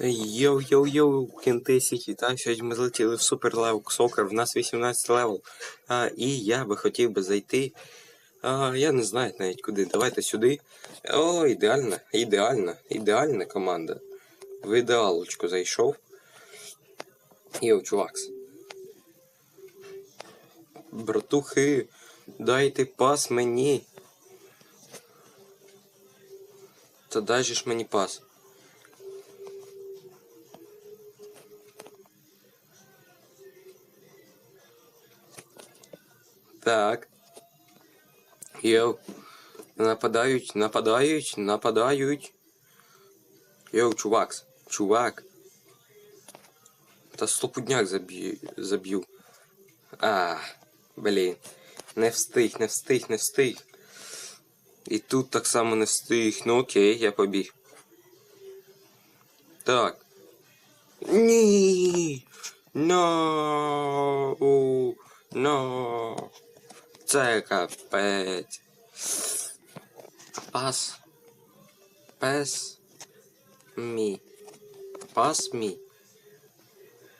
Йоу-йоу-йоу, кентесік, вітаю, сьогодні ми злетіли в супер левел сокер, в нас 18 левел. А, і я би хотів би зайти. А, я не знаю навіть куди. Давайте сюди. О, ідеальна, ідеальна, ідеальна команда. В ідеалочку зайшов. Йоу, чувакс. Братухи, дайте пас мені. Та дай же ж мені пас. Так. Йоу. Нападають, нападають, нападають. Йоу, чувак. Чувак. Та стопудняк заб'ю. заб'ю. А, блін. Не встиг, не встиг, не встиг. І тут так само не встиг. Ну окей, я побіг. Так. Ні. No. No. Це капець. Пас. Пес. Мі. Пас мі.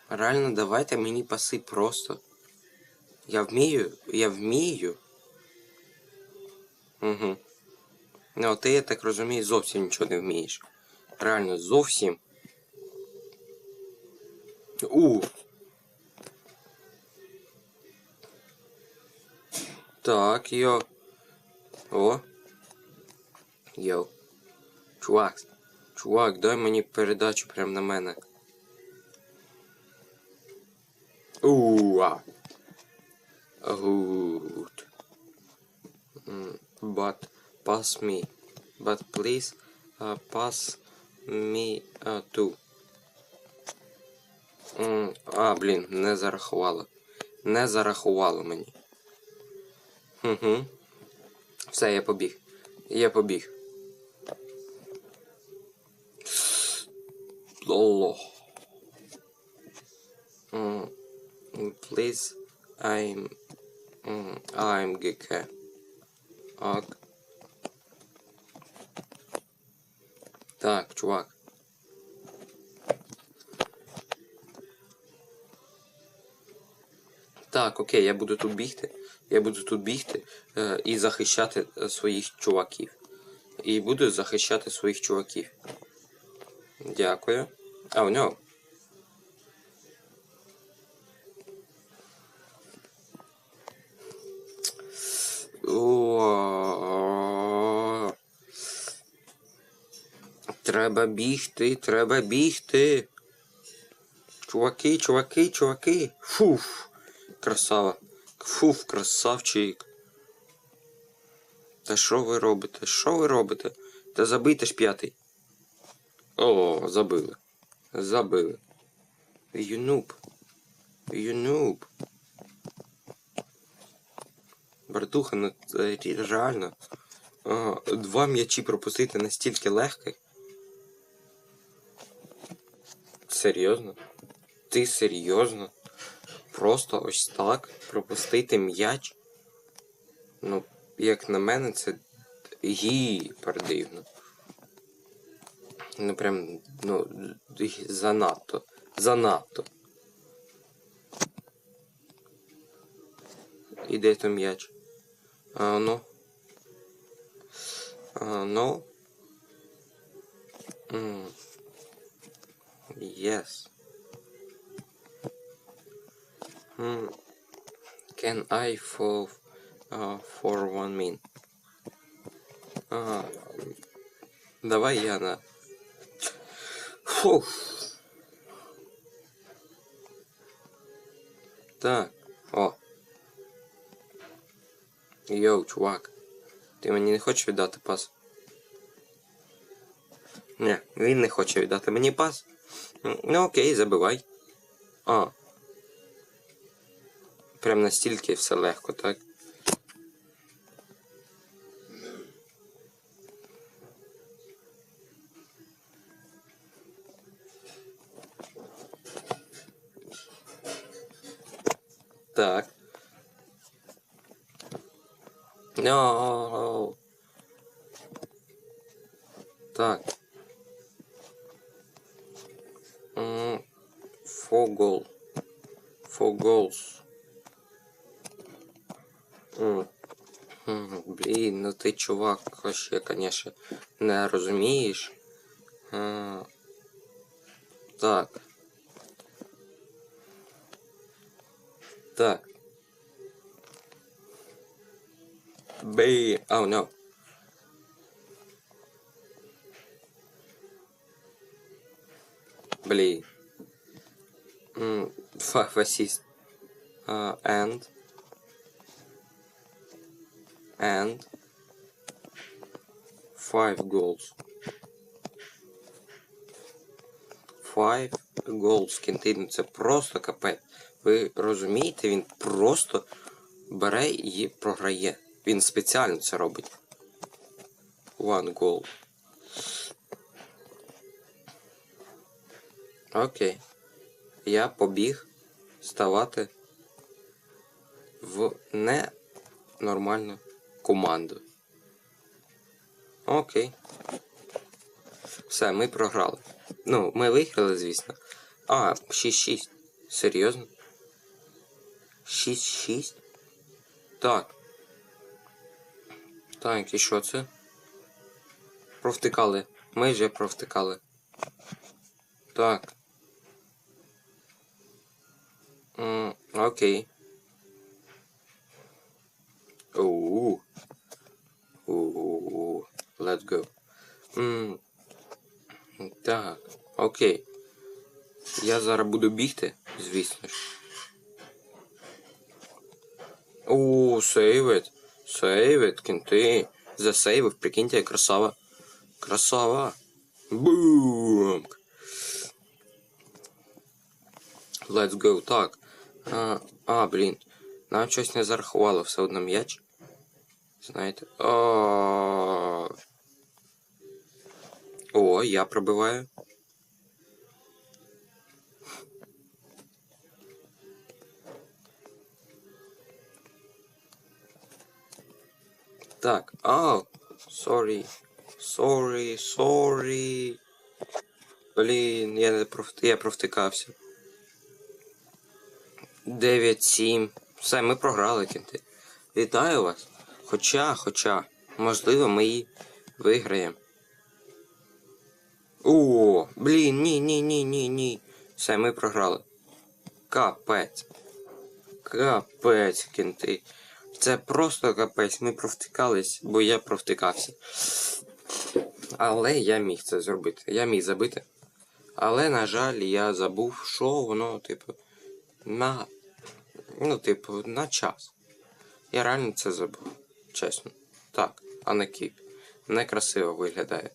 Реально, давайте мені паси просто. Я вмію, я вмію. Угу. Ну, ти, я так розумію, зовсім нічого не вмієш. Реально, зовсім. У. Так, йо. О. Йо. Чувак. Чувак, дай мені передачу прямо на мене. Уа. Good. But pass me. But please uh, pass me uh, too. А, блін, не зарахувало. Не зарахувало мені. Угу. Все, я побіг. Я побіг. Лоло. Please, I'm... I'm GK. Ок. Так, чувак. Так, окей, я буду тут бігти. Я буду тут бігти е, і захищати е, своїх чуваків. І буду захищати своїх чуваків. Дякую. Oh, no. О. Треба бігти, треба бігти. Чуваки, чуваки, чуваки. Фуф. Красава. Фуф, красавчик. Та що ви робите? Що ви робите? Та забийте ж п'ятий. О, забили. Забили. Юнуб. Юнуб. Братуха, ну це реально. А, два м'ячі пропустити настільки легко. Серйозно? Ти серйозно? Просто ось так пропустити м'яч? Ну, як на мене, це гіпер дивно. Ну прям, ну, занадто. Занадто. І де то м'яч? А, ну. А, ну. М. Yes. Can I fall uh, for one min? Ага. Давай я на. Фу. Так. О. Йоу, чувак. Ти мені не хочеш віддати пас? Ні, він не хоче віддати мені пас. Ну окей, забивай. А. Прям настільки все легко, так? Чувак, вообще, конечно, не розумієш. А, так. Так. Блін. Oh no. Блін. М, Five assist. Uh, and. And. Five goals. Five goals. Кінтин, це просто капець. Ви розумієте, він просто бере і програє. Він спеціально це робить. One goal. Окей. Я побіг ставати в ненормальну команду. Окей. Все, ми програли. Ну, ми виграли, звісно. А, 6-6. Серйозно? 6-6? Так. Так, і що це? Провтикали. Ми вже провтикали. Так. М, окей. Оу. Оу. Let's go. М, так, окей. Я зараз буду бігти, звісно ж. О, сейвит. Сейвит, кінти. Засейвив, прикиньте, красава. Красава. Бум. Let's go. Так. А, а блін. Нам щось не зарахувало все одно м'яч. Знаєте. О, О, я пробиваю. Так. А, sorry. Sorry, sorry. Блін, я не проф... я провтикався. 9-7. Все, ми програли кінти. Вітаю вас. Хоча, хоча, можливо, ми її виграємо. О, блін, ні, ні, ні, ні, ні. Все, ми програли. Капець. Капець, кінти. Це просто капець. Ми провтикались, бо я провтикався. Але я міг це зробити. Я міг забити. Але, на жаль, я забув, що воно, типу, на. Ну, типу, на час. Я реально це забув. Чесно. Так, а не кіп. Некрасиво виглядає.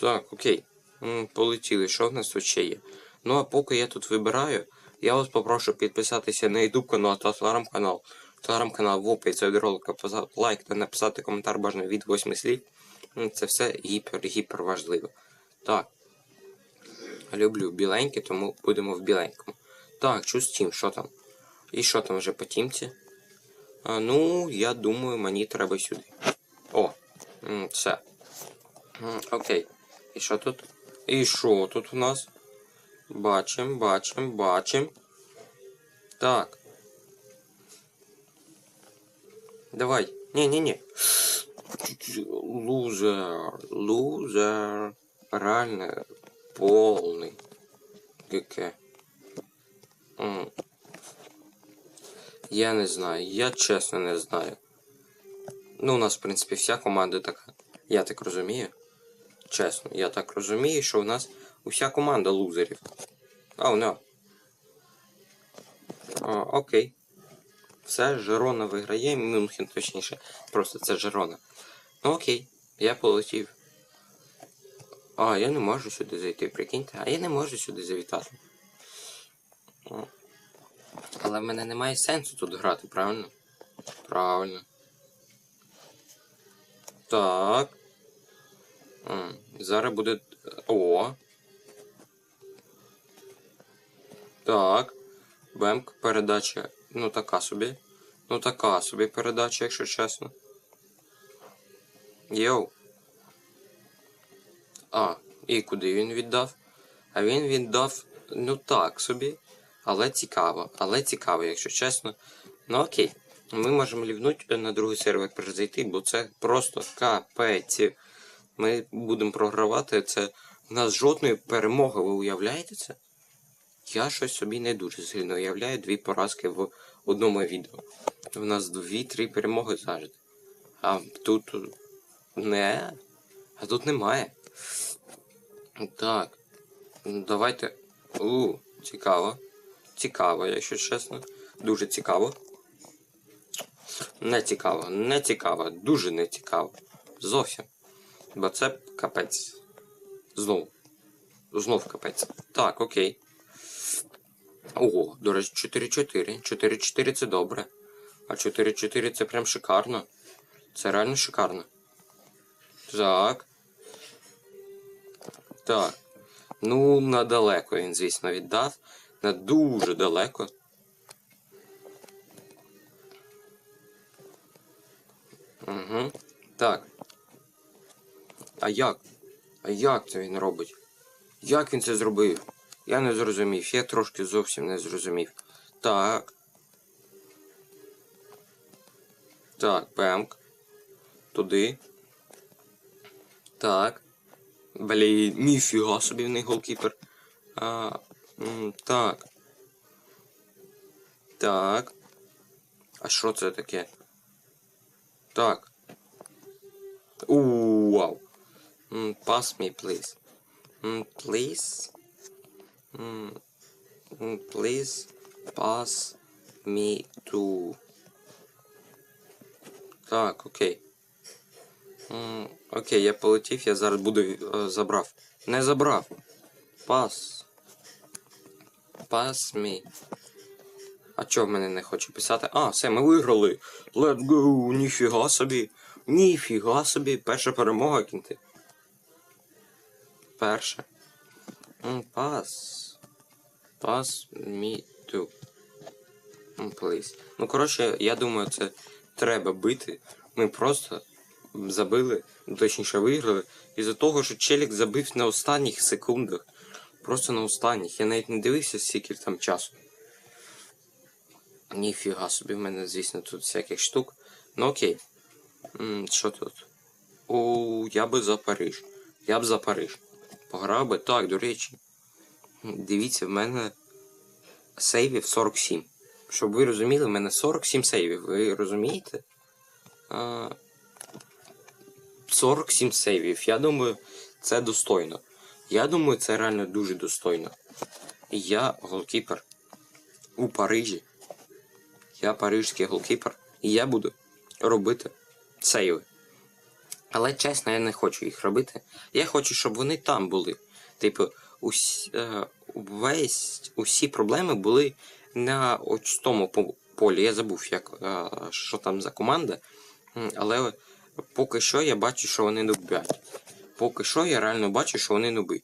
Так, окей. Полетіли, що в нас тут ще є? Ну а поки я тут вибираю, я вас попрошу підписатися на YouTube канал та телеграм-канал. Телеграм-канал в описі до ролика лайк та написати коментар бажано від 8 слів. Це все гіпер-гіпер важливо. Так. Люблю біленьке, тому будемо в біленькому. Так, чусь тім, що там? І що там вже по тімці? А, ну, я думаю, мені треба сюди. О, все. Окей. І що тут? І що тут у нас? Бачим, бачим, бачим. Так. Давай. Ні-ні-ні. Лузер. Лузер. Реально полный. ГК. М. Я не знаю. Я чесно не знаю. Ну, у нас, в принципі, вся команда така. Я так розумію. Чесно, я так розумію, що у нас уся команда лузерів. Оу, oh, no. Окей. Все, Жерона виграє, Мюнхен точніше. Просто це Жерона. Ну окей, я полетів. А, я не можу сюди зайти, прикиньте, а я не можу сюди завітати. Але в мене немає сенсу тут грати, правильно? Правильно. Так. Зараз буде. О. Так. Бемк, передача. Ну така собі. Ну така собі передача, якщо чесно. Йоу. А, і куди він віддав? А він віддав ну так собі. Але цікаво. Але цікаво, якщо чесно. Ну окей. Ми можемо лівнути на другий сервер перезайти, бо це просто капець. Ми будемо програвати. Це в нас жодної перемоги, ви уявляєте це? Я щось собі не дуже сильно уявляю дві поразки в одному відео. У нас дві-три перемоги завжди. А тут не. А тут немає. Так. Давайте. У, цікаво. Цікаво, якщо чесно. Дуже цікаво. Не цікаво, не цікаво, дуже не цікаво. Зовсім. Бо це капець. Знов. Знов капець. Так, окей. Ого, до речі, 4-4. 4-4 це добре. А 4-4 це прям шикарно. Це реально шикарно. Так. Так. Ну, на далеко він, звісно, віддав. На дуже далеко. Угу. Так. А як? А як це він робить? Як він це зробив? Я не зрозумів. Я трошки зовсім не зрозумів. Так. Так, пемк. Туди. Так. Блін, ніфіга собі в них голкіпер. А, так. Так. А що це таке? Так. У, М, Pass me, please. М, Please. М, Please pass me to. Так, окей. М, Окей, я полетів, я зараз буду е, забрав. Не забрав. Пас. Pass me. А чого в мене не хоче писати? А, все, ми виграли. Let's go, ніфіга собі. Ніфіга собі. Перша перемога кінти. Перша. М, Пас. Pass me to. Please. Ну, коротше, я думаю, це треба бити. Ми просто забили, точніше виграли. Із-за того, що Челік забив на останніх секундах. Просто на останніх. Я навіть не дивився, скільки там часу. Ніфіга собі, в мене, звісно, тут всяких штук. Ну окей. М, Що тут? О, я би за Париж. Я б за Париж. Пограв би. Так, до речі. Дивіться, в мене сейвів 47. Щоб ви розуміли, в мене 47 сейвів. Ви розумієте? 47 сейвів. Я думаю, це достойно. Я думаю, це реально дуже достойно. Я голкіпер у Парижі. Я парижський голкіпер, і я буду робити сейви. Але чесно, я не хочу їх робити. Я хочу, щоб вони там були. Типу, усі, е, весь, усі проблеми були на ось тому полі. Я забув, як, е, що там за команда. Але поки що я бачу, що вони нубять. Поки що я реально бачу, що вони нуби.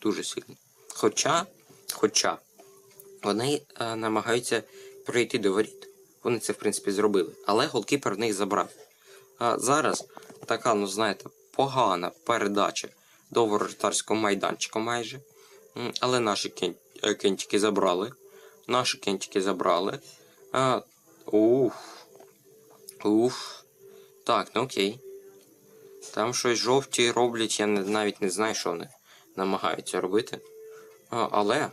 Дуже сильно. Хоча, хоча, вони е, намагаються пройти до воріт. Вони це, в принципі, зробили. Але голкіпер в них забрав. А зараз така, ну знаєте, погана передача до воротарського майданчика майже. Але наші е, кентики забрали. Наші кентики забрали. А, уф. Уф. Так, ну окей. Там щось жовті роблять, я навіть не знаю, що вони намагаються робити. А, але.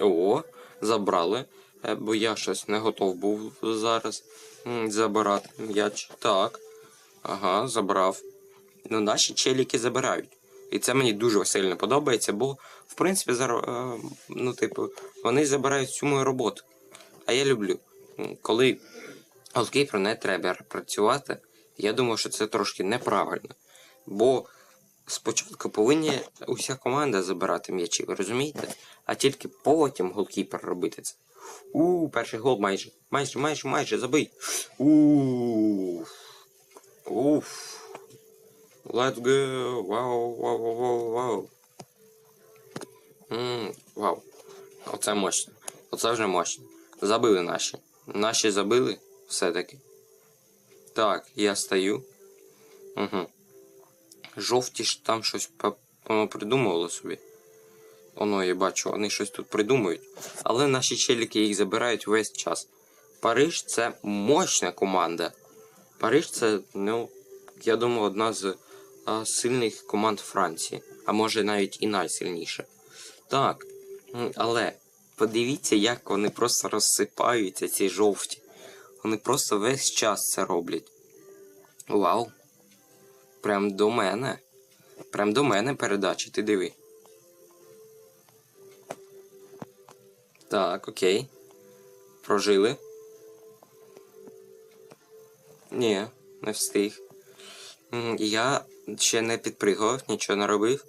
О, забрали. Е, Бо я щось не готов був зараз забирати м'яч. Так. Ага, забрав. Ну, наші челіки забирають. І це мені дуже сильно подобається, бо, в принципі, е, ну, типу, вони забирають всю мою роботу. А я люблю. Коли голкіпер не треба працювати, я думаю, що це трошки неправильно. Бо спочатку повинні уся команда забирати м'ячі, ви розумієте? А тільки потім голкіпер робити це. У, перший гол майже. Майже, майже, майже забий. У. Уф. Let's go. Вау, вау, вау, вау, вау. М, Вау. Оце мощно. Оце вже мощно. Забили наші. Наші забили все-таки. Так, я стою. Угу. Жовті ж там щось придумували собі. Оно я бачу, вони щось тут придумують. Але наші челіки їх забирають весь час. Париж це мощна команда. Париж це, ну, я думаю, одна з а, сильних команд Франції. А може навіть і найсильніша. Так. Але подивіться, як вони просто розсипаються, ці жовті. Вони просто весь час це роблять. Вау. Прям до мене. Прям до мене передача, ти диви. Так, окей. Прожили. Ні, не встиг. Я ще не підпригував, нічого не робив.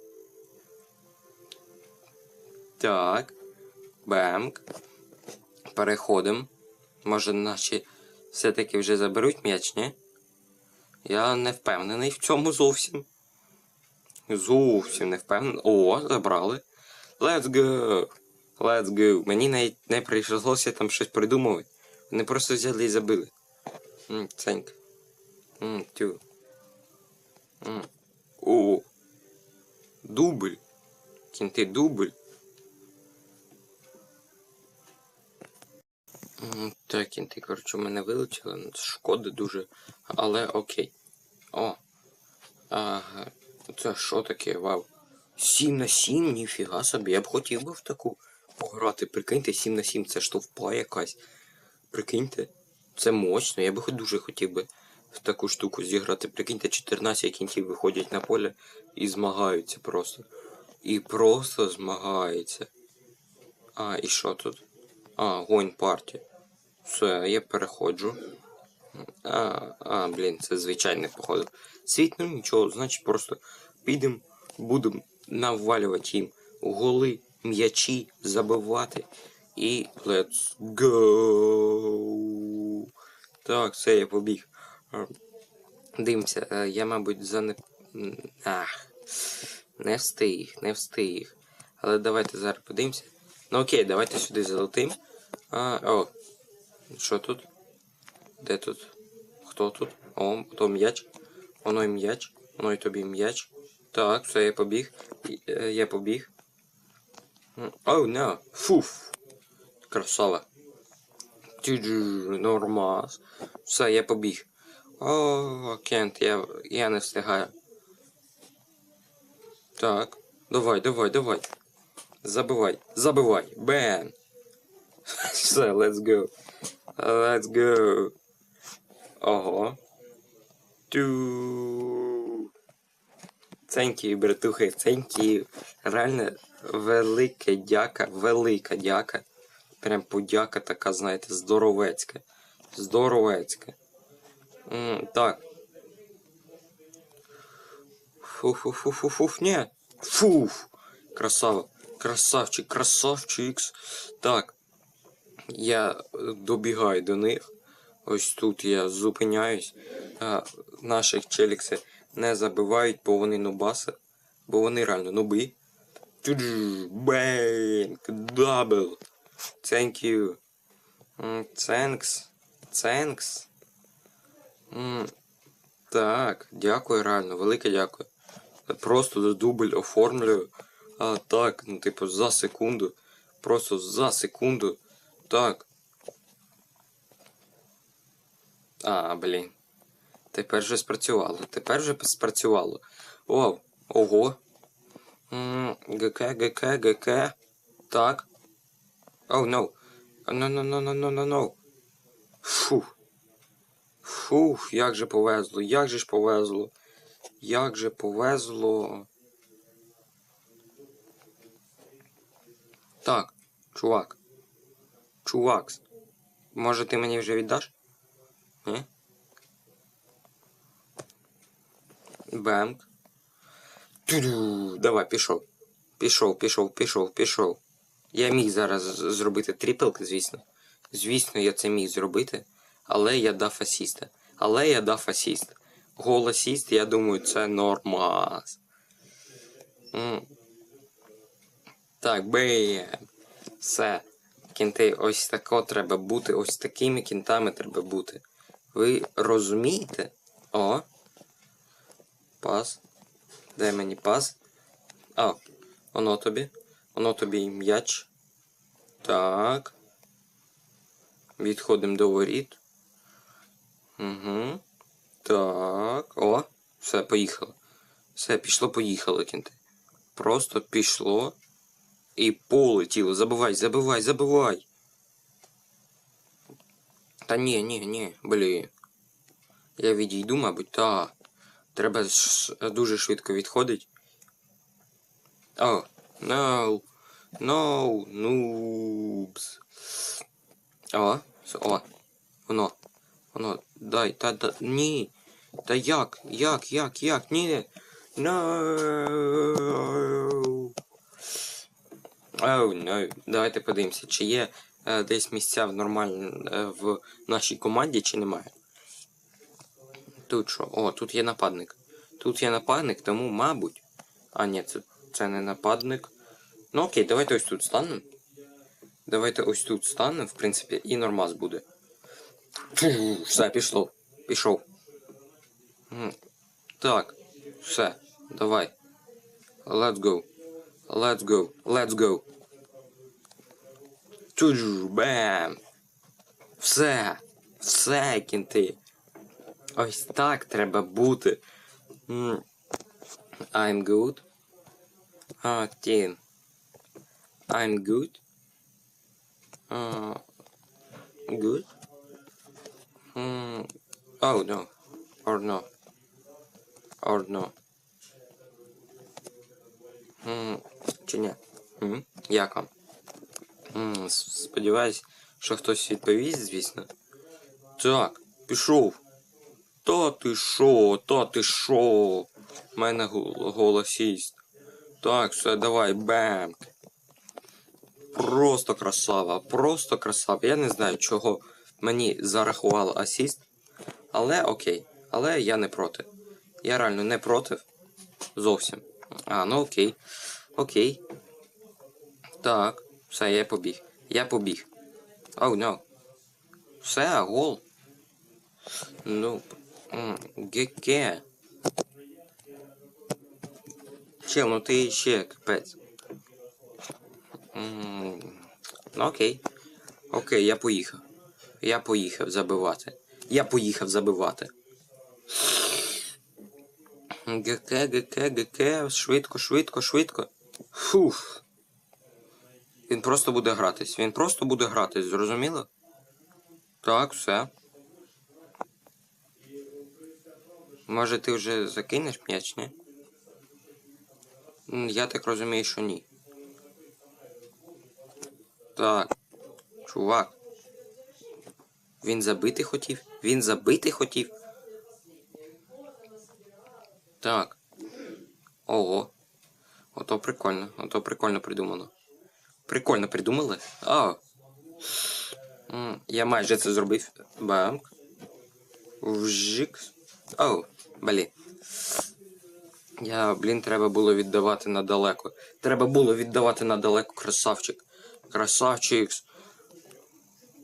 Так. Бемк. Переходимо. Може, наші все-таки вже заберуть м'яч, ні? Я не впевнений в цьому зовсім. Зовсім не впевнений. О, забрали. Let's go! Let's go. Мені навіть не прийшлося там щось придумувати. Вони просто взяли і забили. Ценьк. Тю. О. Дубль. Кінти дубль. Так, кінти, коротше, мене вилучили. Шкода дуже. Але окей. О. Ага. Це що таке? Вау. 7 на 7, ніфіга собі. Я б хотів би в таку пограти. Прикиньте, 7 на 7 це ж товпа якась. Прикиньте. Це мощно. Я би дуже хотів би в таку штуку зіграти. Прикиньте, 14 кінців виходять на поле і змагаються просто. І просто змагаються. А, і що тут? А, гонь партія. Все, я переходжу. А, а, блін, це звичайне походу. Світ, ну нічого, значить просто підемо, будемо навалювати їм голи, м'ячі, забивати. І let's go. Так, все, я побіг. А, Дивимося, е, я, мабуть, за не. М, Ах. Не встиг, не встиг. Але давайте зараз подивимося. Ну окей, давайте сюди залетим. А, о. Що тут? Де тут? Хто тут? О, то м'яч. Воно й м'яч. Воно й тобі м'яч. Так, все, я побіг. Е, Я побіг. Оу, не. Фуф. Красава. Нормас. Все, я побіг. О, Кент, я, я не встигаю. Так. Давай, давай, давай. Забивай, забивай. Бен. Все, let's go. Let's go. Ого. Тю. Thank братухи, thank. Реально велике дяка, велика дяка. Прям подяка така, знаєте, здоровецька. Здоровецька. М, так. Фу-фу-фу-фу-фуф, ні. Фуф. Красава. Красавчик, красавчикс. Так. Я е, добігаю до них. Ось тут я зупиняюсь. А, наших челікси не забивають, бо вони нубаси. Бо вони реально нуби. Бенк, дабл. Thank you. Thanks. Thanks. Так, дякую реально, велике дякую. Просто дубль оформлюю. А так, ну типу за секунду. Просто за секунду. Так. А, блін. Тепер же спрацювало. Тепер же спрацювало. О, ого. ГК, ГК, ГК. Так. Оу, no. No, no, no, no, no, no, no. Фух. Фух, як же повезло, як же ж повезло. Як же повезло. Так, чувак. Чувакс. Може ти мені вже віддаш? Ні? Бемк. Давай, пішов. Пішов, пішов, пішов, пішов. Я міг зараз зробити трипелк, звісно. Звісно, я це міг зробити. Але я дав асіста. Але я дав асіст. Гол асіст, я думаю, це нормас. Так, бем. Все. Кінти, ось тако треба бути, ось такими кінтами треба бути. Ви розумієте? О. Пас. Дай мені пас. А, воно тобі. Воно тобі і м'яч. Так. Відходимо до воріт. Угу. Так. О, все, поїхало. Все, пішло, поїхало, кінти. Просто пішло і полетіло. Забивай, забивай, забивай. Та ні, ні, ні, блін. Я відійду, мабуть, та. Треба дуже швидко відходить. О, no, no, noobs. О, с- о, воно, воно, дай, та, та, ні. Та як, як, як, як, ні. No. Оу, ну, давайте подивимося, чи є е, десь місця в нормаль... е, в нашій команді, чи немає. Тут що? О, тут є нападник. Тут є нападник, тому, мабуть. А, ні, це, це не нападник. Ну окей, давайте ось тут станемо. Давайте ось тут станемо, в принципі, і нормас буде. Все, пішло. Пішов. Так, все, давай. Let's go. Let's go. Let's go. Чуджу, бем. Все. Все, кінти. Ось так треба бути. I'm good. А, тін. I'm good. Uh, good. Mm. Oh no. Or no. Or no. Mm. Чи ні? Mm. Як вам? Mm. Сподіваюсь, що хтось відповість, звісно. Так, пішов. Та ти шо, та ти шо? У мене гол- голосіст. Так, все, давай, бем. Просто красава, просто красава. Я не знаю, чого мені зарахувало асіст. Але окей. Але я не проти. Я реально не проти. Зовсім. А, ну окей. Окей. Так. Все, я побіг. Я побіг. Оу, oh, no. Все, гол. Ну. м, Чел, ну ти ще капець. Ну окей. Окей, я поїхав. Я поїхав забивати. Я поїхав забивати. ГК, ГК, ГК, швидко, швидко, швидко. Фух. Він просто буде гратись. Він просто буде гратись, зрозуміло? Так, все. Може ти вже закинеш м'яч, ні? Я так розумію, що ні. Так. Чувак. Він забити хотів? Він забити хотів? Так. Ого. Ото прикольно. Ото прикольно придумано. Прикольно придумали. А. Я майже це зробив. Бамк. Вжикс. Оу, блін. Я, блін, треба було віддавати надалеко. Треба було віддавати надалеко, красавчик. Красавчик.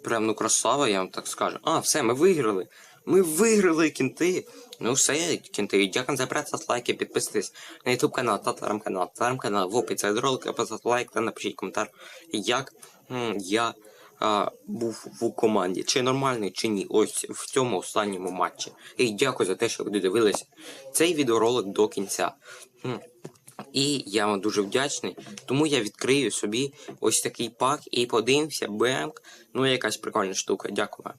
Прям ну красава, я вам так скажу. А, все, ми виграли. Ми виграли кінти. Ну все, кінти, дякую за працю, лайки, підписуйтесь на YouTube канал, та телеграм-канал, телеграм-канал, в описі до ролика, поставте лайк та напишіть коментар, як я а, був в команді. Чи нормальний, чи ні. Ось в цьому останньому матчі. І дякую за те, що ви додивилися цей відеоролик до кінця. І я вам дуже вдячний. Тому я відкрию собі ось такий пак і подивимося, бемк. Ну, якась прикольна штука. Дякую.